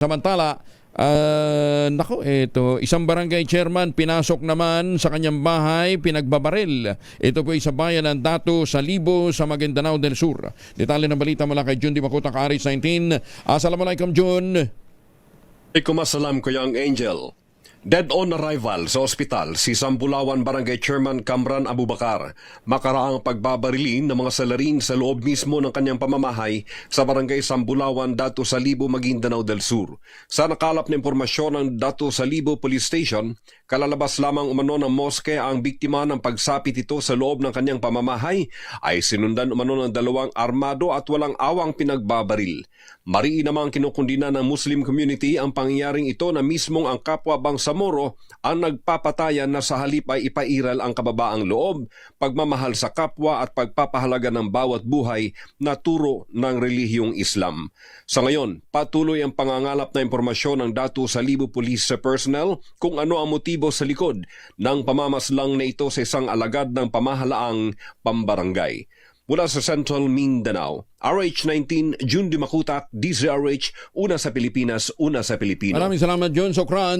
Samantala, ah, nako, ito, isang barangay chairman pinasok naman sa kanyang bahay, pinagbabaril. Ito po ay sa bayan ng Dato sa Libo sa Maguindanao del Sur. Detalye ng balita mula kay Jun Di Makuta, Kaaris 19. Assalamualaikum, Jun. Ikumasalam ko yung Angel. Dead on arrival sa ospital si Sambulawan Barangay Chairman Kamran Abubakar makaraang pagbabarilin ng mga salarin sa loob mismo ng kanyang pamamahay sa Barangay Sambulawan, Dato Salibo, Maguindanao del Sur. Sa nakalap na impormasyon ng Dato Salibo Police Station, kalalabas lamang umano ng moske ang biktima ng pagsapit ito sa loob ng kanyang pamamahay ay sinundan umano ng dalawang armado at walang awang pinagbabaril. Mariin namang kinukundina ng Muslim community ang pangyayaring ito na mismong ang kapwa Bangsamoro ang nagpapatayan na sa halip ay ipairal ang kababaang loob, pagmamahal sa kapwa at pagpapahalaga ng bawat buhay na turo ng relihiyong Islam. Sa ngayon, patuloy ang pangangalap na impormasyon ng Datu Salibo Police personnel kung ano ang motibo sa likod ng pamamaslang na ito sa isang alagad ng pamahalaang pambarangay. Mula sa Central Mindanao, RH19, June Dimakutak, DZRH, una sa Pilipinas, una sa Pilipinas. Maraming salamat, Jun Sokran.